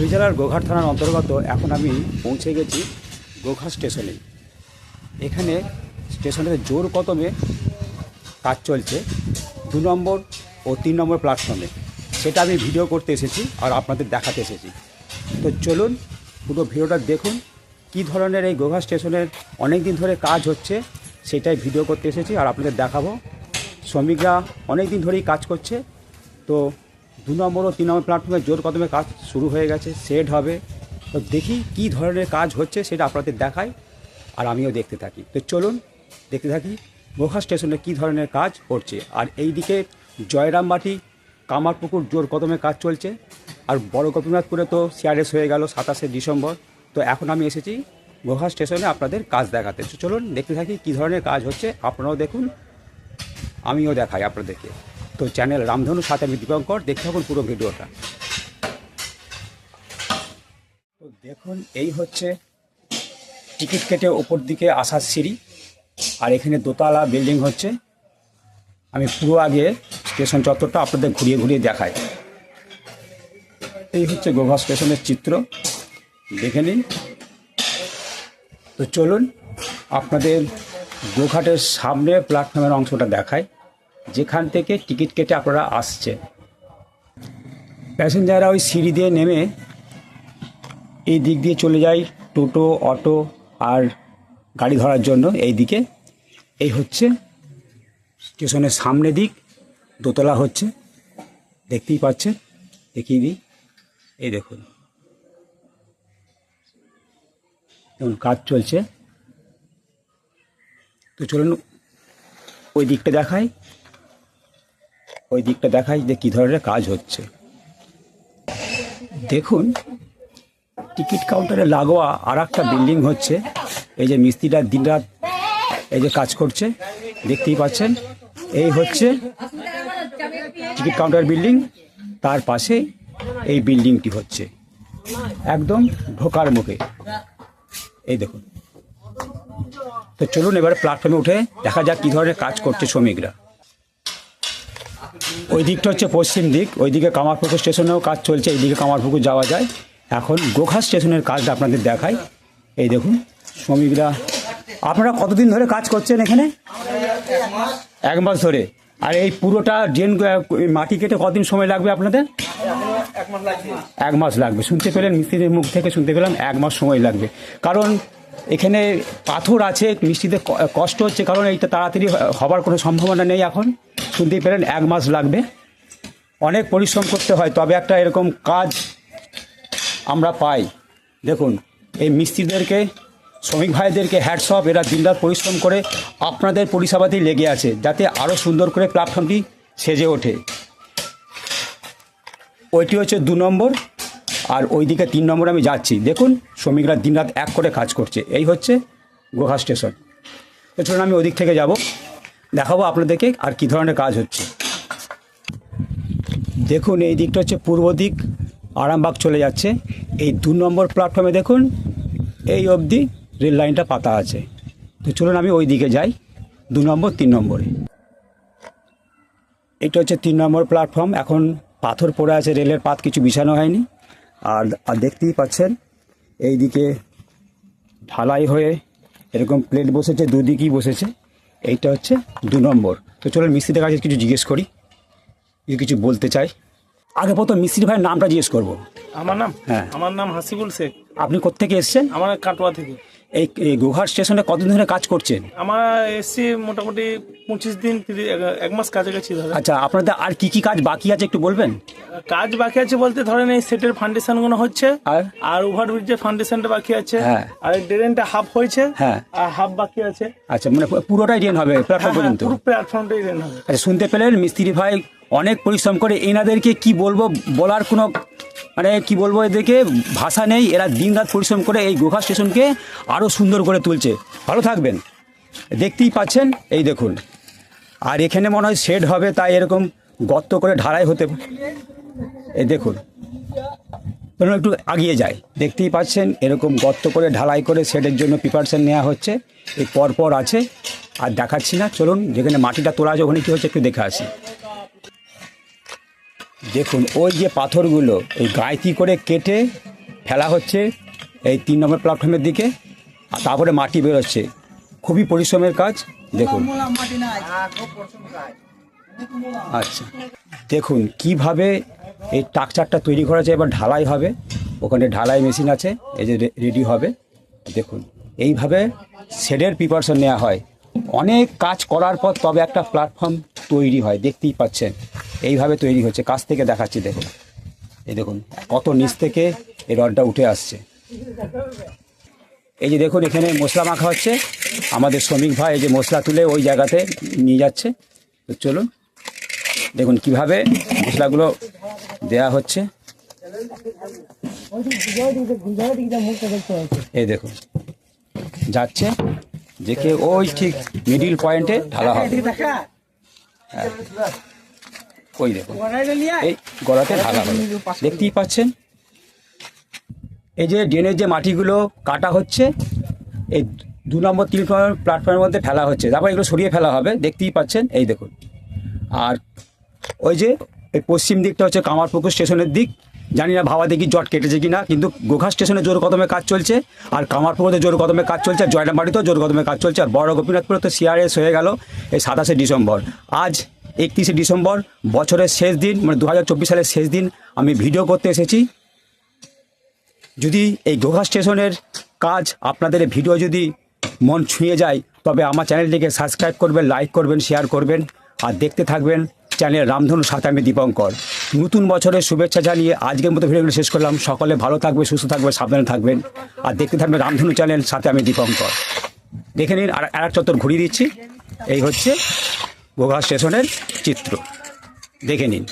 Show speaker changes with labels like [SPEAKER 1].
[SPEAKER 1] হুগলি জেলার গোঘাট থানার অন্তর্গত এখন আমি পৌঁছে গেছি গোঘাট স্টেশনে। এখানে স্টেশনের জোর কদমে কাজ চলছে, দু নম্বর ও তিন নম্বর প্ল্যাটফর্মে সেটা আমি ভিডিও করতে এসেছি আর আপনাদের দেখাতে এসেছি। তো চলুন পুরো ভিডিওটা দেখুন, কী ধরনের এই গোঘাট স্টেশনের অনেক দিন ধরে কাজ হচ্ছে, সেটাই ভিডিও করতে এসেছি আর আপনাদের দেখাবো। শ্রমিকরা অনেক দিন ধরেই কাজ করছে, তো দু নম্বর ও তিন নম্বর প্ল্যাটফর্মে জোর কদমে কাজ শুরু হয়ে গেছে সেট হবে। তো দেখি কী ধরনের কাজ হচ্ছে সেটা আপনাদের দেখাই আর আমিও দেখতে থাকি। তো চলুন দেখতে থাকি গোঘা স্টেশনে কী ধরনের কাজ করছে। আর এইদিকে জয়রামবাটি কামারপুকুর জোর কদমে কাজ চলছে। আর বড় গোপীনাথপুরে তো সিআরএস হয়ে গেল সাতাশে ডিসেম্বর। তো এখন আমি এসেছি গোঘা স্টেশনে আপনাদের কাজ দেখাতে। চলুন দেখতে থাকি কী ধরনের কাজ হচ্ছে। আপনারাও দেখুন, আমিও দেখাই আপনাদেরকে। তো চ্যানেল রামধনু, সাথে আমি দীপঙ্কর। দেখতে থাকুন পুরো ভিডিওটা। তো দেখুন, এই হচ্ছে টিকিট কেটে ওপর দিকে আসার সিঁড়ি, আর এখানে দোতলা বিল্ডিং হচ্ছে। আমি পুরো আগে স্টেশন চত্বরটা আপনাদের ঘুরিয়ে ঘুরিয়ে দেখাই। এই হচ্ছে গোঘা স্টেশনের চিত্র। দেখে নিন। তো চলুন, আপনাদের গোঘাটের সামনে প্ল্যাটফর্মের অংশটা দেখায় যেখান থেকে টিকিট কেটে আপনারা আসছেন প্যাসেঞ্জাররা ওই সিঁড়ি দিয়ে নেমে এই দিক দিয়ে চলে যায় টোটো, অটো আর গাড়ি ধরার জন্য এই দিকে। এই হচ্ছে স্টেশনের সামনে দিক, দোতলা হচ্ছে। দেখতেই পাচ্ছেন, দেখিয়ে দিই। এই দেখুন। যেমন কাজ চলছে। তো চলুন ওই দিকটা দেখাই। ওই দিকটা দেখাই যে কী ধরনের কাজ হচ্ছে। দেখুন, টিকিট কাউন্টারে লাগোয়া আর একটা বিল্ডিং হচ্ছে। এই যে মিস্ত্রিরা দিনরাত এই যে কাজ করছে, দেখতেই পাচ্ছেন। এই হচ্ছে টিকিট কাউন্টার বিল্ডিং, তার পাশে এই বিল্ডিংটি হচ্ছে। একদম ঢোকার মুখে। এই দেখুন। তো চলুন এবারে প্ল্যাটফর্মে উঠে দেখা যাক কী ধরনের কাজ করছে শ্রমিকরা। ওই দিকটা হচ্ছে পশ্চিম দিক, ওইদিকে কামারপুকুর স্টেশনেও কাজ চলছে, এইদিকে কামারপুকুর যাওয়া যায়। এখন গোঘা স্টেশনের কাজটা আপনাদের দেখাই। এই দেখুন, শ্রমিকরা, আপনারা কতদিন ধরে কাজ করছেন এখানে? এক মাস ধরে। আর এই পুরোটা ড্রেন মাটি কেটে কদিন সময় লাগবে আপনাদের? এক মাস লাগবে। শুনতে পেলেন মিস্ত্রিদের মুখ থেকে শুনতে পেলাম, এক মাস সময় লাগবে। কারণ এখানে পাথর আছে ক- কষ্ট হচ্ছে, কারণ এইটা তাড়াতাড়ি হবার কোনো সম্ভাবনা নেই এখন। শুনতেই পেলেন, এক মাস লাগবে। অনেক পরিশ্রম করতে হয়, তবে একটা এরকম কাজ আমরা পাই। দেখুন, এই মিস্ত্রিদেরকে, শ্রমিক ভাইদেরকে হ্যাটসঅপ এরা দিনরাত পরিশ্রম করে আপনাদের পরিষেবাতেই লেগে আছে, যাতে আরও সুন্দর করে প্ল্যাটফর্মটি সেজে ওঠে। ওইটি হচ্ছে দু নম্বর, আর ওইদিকে তিন নম্বর আমি যাচ্ছি। দেখুন, শ্রমিকরা দিনরাত এক করে কাজ করছে। এই হচ্ছে গোহা স্টেশন। তো চলুন আমি ওদিক থেকে যাব। দেখাবো আপনাদেরকে আর কী ধরনের কাজ হচ্ছে। দেখুন, এই দিকটা হচ্ছে পূর্ব দিক, আরামবাগ চলে যাচ্ছে। এই দু নম্বর প্ল্যাটফর্মে দেখুন, এই অবধি রেল লাইনটা পাতা আছে। তো চলুন আমি ওই দিকে যাই, দু নম্বর, তিন নম্বরে। এটা হচ্ছে তিন নম্বর প্ল্যাটফর্ম এখন পাথর পড়ে আছে রেলের পাত কিছু বিছানো হয়নি। আর আর দেখতেই পাচ্ছেন এই দিকে ঢালাই হয়ে এরকম প্লেট বসেছে, দুদিকেই বসেছে। এইটা হচ্ছে দু নম্বর। তো চলো মিস্ত্রিদের কাছে কিছু জিজ্ঞেস করি যদি কিছু বলতে চাই। আগে প্রথম মিস্ত্রি ভাইয়ের নামটা জিজ্ঞেস করব।
[SPEAKER 2] আমার নাম?
[SPEAKER 1] হ্যাঁ।
[SPEAKER 2] আমার নাম হাসিবুল শেখ।
[SPEAKER 1] আপনি কোথেকে এসছেন?
[SPEAKER 2] আমার কাটোয়া থেকে।
[SPEAKER 1] এই গোঘাট স্টেশনে কতদিন ধরে কাজ করছেন?
[SPEAKER 2] আমার এসছি মোটামুটি পঁচিশ দিন এক- মাস কাছাকাছি ধরে।
[SPEAKER 1] আচ্ছা আপনাদের আর কি কি কাজ বাকি আছে একটু বলবেন?
[SPEAKER 2] কাজ বাকি আছে বলতে ধরেন এই সেটের ফাউন্ডেশনগুলো হচ্ছে
[SPEAKER 1] আর?
[SPEAKER 2] আর ওভারব্রিজের ফাউন্ডেশনটা বাকি আছে
[SPEAKER 1] হ্যাঁ।
[SPEAKER 2] আর ড্রেনটা হাফ হয়েছে
[SPEAKER 1] হ্যাঁ।
[SPEAKER 2] আর হাফ বাকি আছে।
[SPEAKER 1] আচ্ছা মানে পুরোটাই ড্রেন হবে প্ল্যাটফর্ম
[SPEAKER 2] হ্যাঁ,
[SPEAKER 1] পর্যন্ত?
[SPEAKER 2] পুরো প্ল্যাটফর্মটাই ড্রেন হবে।
[SPEAKER 1] আচ্ছা শুনতে পেলেন মিস্ত্রি ভাই অনেক পরিশ্রম করে এনাদেরকে কি বলব বলার কোনো মানে কি বলব এদেরকে ভাষা নেই। এরা দিন রাত পরিশ্রম করে এই গোঘা স্টেশনকে আরও সুন্দর করে তুলছে। ভালো থাকবেন। দেখতেই পাচ্ছেন, এই দেখুন। আর এখানে মনে হয় শেড হবে, তাই এরকম গর্ত করে ঢালাই হতে এই দেখুন। চলুন একটু আগিয়ে যায় দেখতেই পাচ্ছেন, এরকম গর্ত করে ঢালাই করে শেডের জন্য প্রিপারেশন নেওয়া হচ্ছে। এই পরপর আছে, আর দেখাচ্ছি না। চলুন, যেখানে মাটিটা তোলা আছে, ওখানে কী হচ্ছে একটু দেখে আসি। দেখুন, ওই যে পাথরগুলো ওই গাঁথি করে কেটে ফেলা হচ্ছে এই তিন নম্বর প্ল্যাটফর্মের দিকে, আর তারপরে মাটি বেরোচ্ছে। খুবই পরিশ্রমের কাজ, দেখুন। আচ্ছা দেখুন, কীভাবে এই টাকচারটা তৈরি করা যায়, এবার ঢালাই হবে। ওখানে ঢালাই মেশিন আছে, এই যে রেডি হবে। দেখুন, এইভাবে শেডের প্রিপারেশন নেওয়া হয়। অনেক কাজ করার পর তবে একটা প্ল্যাটফর্ম তৈরি হয়, দেখতেই পাচ্ছেন। এইভাবে তৈরি হচ্ছে। কাছ থেকে দেখাচ্ছি, দেখুন। এই দেখুন, কত নিচ থেকে এই রডটা উঠে আসছে। এই যে দেখুন, এখানে মশলা মাখা হচ্ছে। আমাদের শ্রমিক ভাই এই যে মশলা তুলে ওই জায়গাতে নিয়ে যাচ্ছে। তো চলুন, দেখুন কীভাবে মশলাগুলো দেয়া হচ্ছে। এই দেখুন, যাচ্ছে। দেখে ওই ঠিক মিডিল পয়েন্টে ঢালা হবে। হ্যাঁ। ওই দেখুন এই গড়াতে ঢালা দেখতেই পাচ্ছেন? এই যে ড্রেনের যে মাটিগুলো কাটা হচ্ছে এই দু নম্বর তিন নম্বর প্ল্যাটফর্মের মধ্যে ফেলা হচ্ছে। তারপর এগুলো সরিয়ে ফেলা হবে। দেখতেই পাচ্ছেন? এই দেখুন। আর ওই যে এই পশ্চিম দিকটা হচ্ছে কামারপুকুর স্টেশনের দিক। জানি না ভাবা দেখি জট কেটেছে কি না কিন্তু গোঘা স্টেশনে জোর কদমে কাজ চলছে আর কামারপুকুরে জোর কদমে কাজ চলছে আর জয়নাবাড়িতেও জোর কদমে কাজ চলছে আর বড় গোপীনাথপুরে তো সিআরএস হয়ে গেল এই সাতাশে ডিসেম্বর। আজ একত্রিশে ডিসেম্বর, বছরের শেষ দিন মানে দু হাজার চব্বিশ সালের শেষ দিন আমি ভিডিও করতে এসেছি। যদি এই গোঘা স্টেশনের কাজ আপনাদের ভিডিও যদি মন ছুঁয়ে যায়, তবে আমার চ্যানেলটিকে সাবস্ক্রাইব করবেন, লাইক করবেন, শেয়ার করবেন, আর দেখতে থাকবেন চ্যানেল রামধনু সাথে আমি দীপঙ্কর। নতুন বছরের শুভেচ্ছা জানিয়ে আজকের মতো ভিডিওগুলো শেষ করলাম। সকলে ভালো থাকবে সুস্থ থাকবে সাবধানে থাকবেন, আর দেখতে থাকবেন রামধনু চ্যানেল সাথে আমি দীপঙ্কর। দেখে নিন, আর এক চত্বর ঘুরিয়ে দিচ্ছি। এই হচ্ছে গোঘা স্টেশনের চিত্র। দেখে নিন।